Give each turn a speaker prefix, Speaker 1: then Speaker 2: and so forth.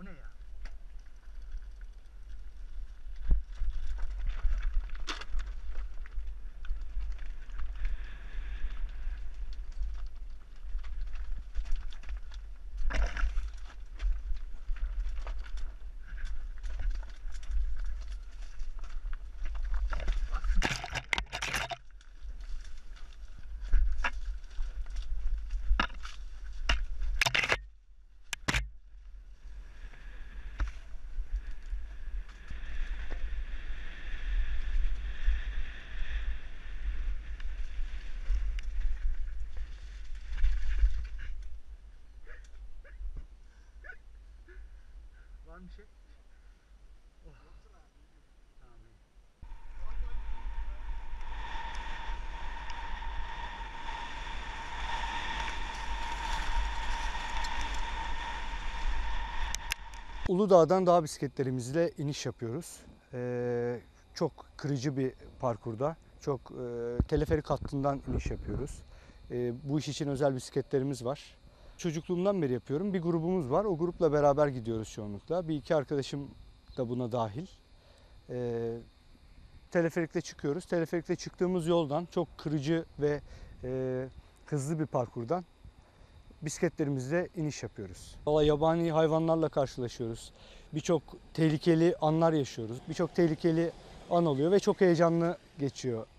Speaker 1: una idea. şey. Oh. Amin. Uludağ'dan dağ bisikletlerimizle iniş yapıyoruz. Ee, çok kırıcı bir parkurda. Çok e, teleferik hattından iniş yapıyoruz. E, bu iş için özel bisikletlerimiz var. Çocukluğumdan beri yapıyorum. Bir grubumuz var. O grupla beraber gidiyoruz çoğunlukla. Bir iki arkadaşım da buna dahil. Ee, teleferikle çıkıyoruz. Teleferikle çıktığımız yoldan çok kırıcı ve e, hızlı bir parkurdan bisikletlerimizle iniş yapıyoruz. Valla yabani hayvanlarla karşılaşıyoruz. Birçok tehlikeli anlar yaşıyoruz. Birçok tehlikeli an oluyor ve çok heyecanlı geçiyor